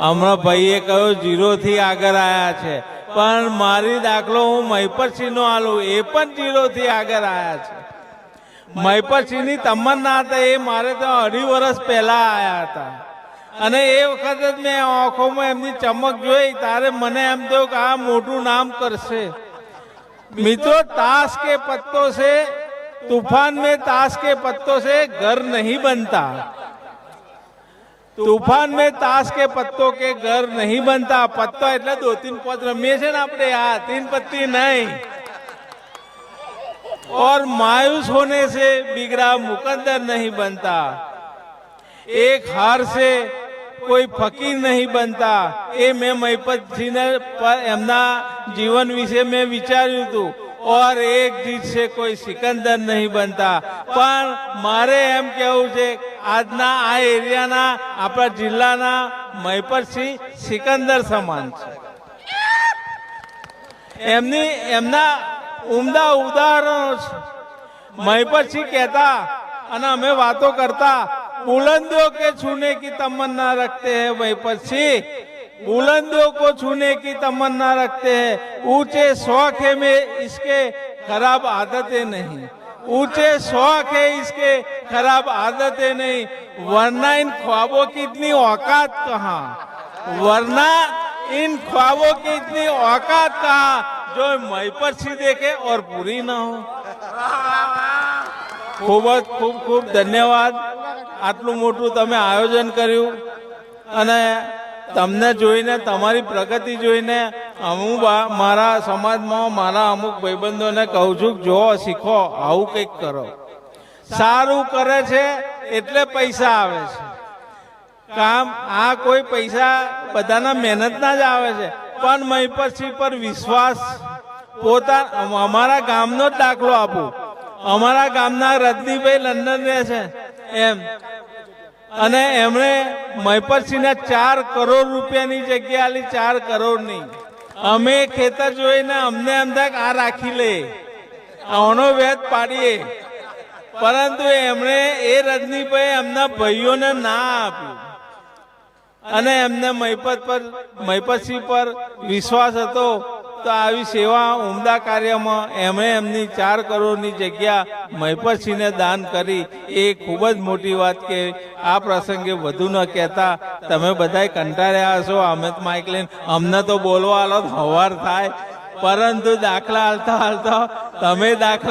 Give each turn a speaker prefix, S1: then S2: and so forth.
S1: હમણાં ભાઈએ કહ્યું જીરોથી આગળ આવ્યા છે. પણ મારી દાખલો હું મહિપતસિંહનો આલું, એ પણ જીરોથી આગળ આવ્યા છે. મહિપતસિંહની તમન્ના હતા, એ મારે તો અઢી વર્ષ પહેલાં આવ્યા હતા. અને એ વખતે જ મેં આંખોમાં એમની ચમક જોઈ, તારે મને એમ થયું કે આ મોટું નામ કરશે. મિત્રો, તાસ કે પત્તો છે, તુફાન મેં તાસ કે પત્તો છે, ઘર નહીં બનતા. तूफान में ताश के पत्तों के घर नहीं बनता पत्ता એટલે દો તીન પાંચ રમીએ છે ને આપણે આ તીન પત્તી નહીં और मायूस होने से बिगड़ा मुकद्दर नहीं बनता एक हार से કોઈ ફકીર નહીં બનતા એ મેં મહિપતજીને પર એમના જીવન વિશે મેં વિચાર્યું હતું ઓર એક જીત છે કોઈ સિકંદર નહીં બનતા પણ મારે એમ કેવું છે આજના આ એરિયાના આપણા જિલ્લાના મહિપતસિંહ સિકંદર સમાન છે એમની એમના ઉમદા ઉદાહરણો છે મહિપતસિંહ કહેતા અને અમે વાતો કરતા बुलंदों के छूने की तमन्ना रखते हैं महिपत सिंह बुलंदों को छूने की तमन्ना रखते हैं ऊंचे शौक है में इसके खराब आदतें नहीं ऊंचे शौक है इसके खराब आदतें नहीं वरना इन ख्वाबों की इतनी औकात कहाँ वरना इन ख्वाबों की इतनी औकात कहाँ जो महिपत सिंह देखे और पूरी ना हो ખૂબ જ ખૂબ ખૂબ ધન્યવાદ આટલું મોટું તમે આયોજન કર્યું અને તમને જોઈને તમારી પ્રગતિ જોઈને હું મારા સમાજમાં મારા અમુક ભાઈબંધોને કહું છું જો શીખો, આવું કંઈક કરો. સારું કરે છે એટલે પૈસા આવે છે. કામ આ કોઈ પૈસા બધાના મહેનતના જ આવે છે. પણ મહિપતસિંહ પર વિશ્વાસ પોતા અમારા ગામનો જ દાખલો આપો. અમારા ગામના રજનીભાઈ લંડન રહે છે. એમ. અને એમણે મહીપતસિંહને ચાર કરોડ રૂપિયાની જગ્યા ચાર કરોડની. અમે ખેતર જોઈને અમને એમ આ રાખી લે. આનો વેદ પાડીએ. પરંતુ એમણે એ રજનીભાઈ એમના ભાઈઓને ના આપ્યું. અને એમને મહિપત પર મહિપતસિંહ પર વિશ્વાસ હતો. તો આવી સેવા ઉમદા કાર્યમાં એમણે એમની ચાર કરોડની જગ્યા મહિપતસિંહને દાન કરી. એ ખૂબ જ મોટી વાત કે આ પ્રસંગે વધુ ન કહેતા, તમે બધાય કંટાળ્યા હશો, અમે માઇક લઈને, અમને તો બોલવા આલો હવાર થાય. પરંતુ દાખલા હાલતા હાલતા તમે દાખલા